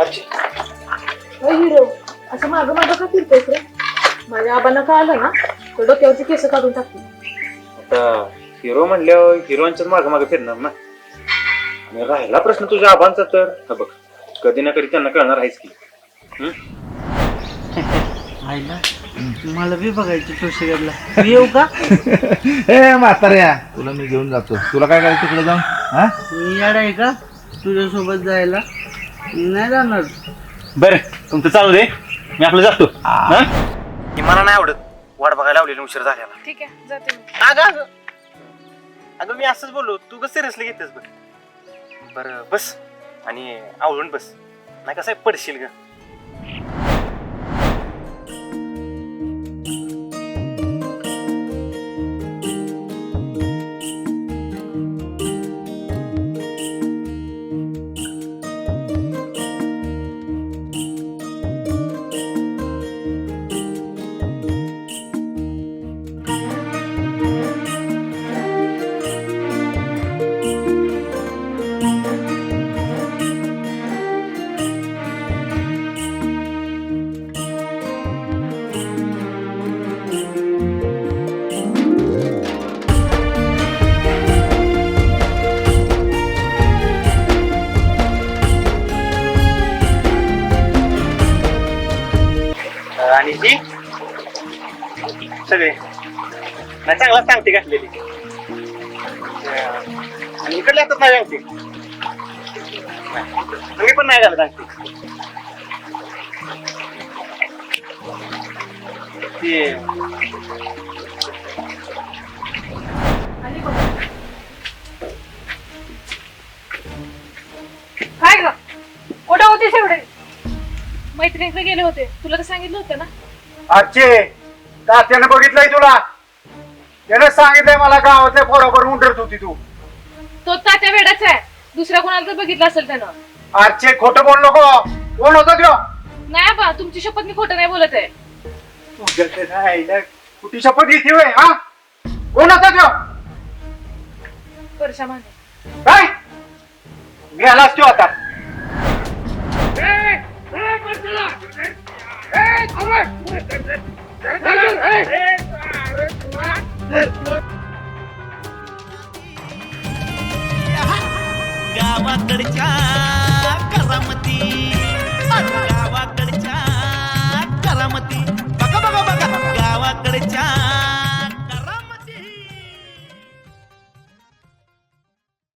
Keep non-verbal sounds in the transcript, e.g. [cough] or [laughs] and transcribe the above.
होय हिरो. असं मागं मागं का फिरतोयस रे? माझ्या आबांना का आलं ना तर डोक्यावरची केस काढून टाकतील. आता हिरो म्हणल्यावर हिरोईनच्याच मागे मागे फिरणार ना. आणि राहिला प्रश्न तुझ्या आबांचा तर. हा बघ कधी ना कधी त्यांना कळणार आहेच की? आईला मला बी बघायची तुळशीगडला मी येऊ का? [laughs] ए म्हाताऱ्या. तुला मी घेऊन जातो. तुला काय करायचं तिकडे जाऊन? हा? मी याड आहे का? तुझ्यासोबत जायला. नाही जाणार. बरं तुमचं चालू दे. मी आपलं जातो. हा? मला नाही आवडत. वाट बघायला लावलेली उशीर झालेला. ठीक आहे जाते मी. अगं अगं. अगं मी असंच बोललो. तू कसं सिरियसली घेतेस बघ. बरं बस. आणि आवडून बस. नाही कसं आहे, पडशील ग. सगळे. नाही चांगला सांगते घातलेली आणि इकडल्या हातात नाही सांगते. मी पण नाही घालत सांगते ते. काय ग? कुठं होतीस एवढे मैत्रिणीकडे गेले होते. तुला तर सांगितलं होतं ना? आजचे. तात्यानं बघितलंय तुला? त्यानं सांगितलंय मला गावातल्या पोराबर उंडरत होती तू. तो तात्या वेडाच आहे. दुसऱ्या कोणाला तर बघितलं असेल त्यानं. आजचे खोटं बोल नको. कोण होता त्यो. नाही बा तुमची शपथ मी खोटं नाही बोलत आहे. तुझ्या नाही ना. कुठे शपथ घेते होय, हा? कोण होता त्यो. परशा माने काय? गेलास त्यो आता. வாக்களிச்சா?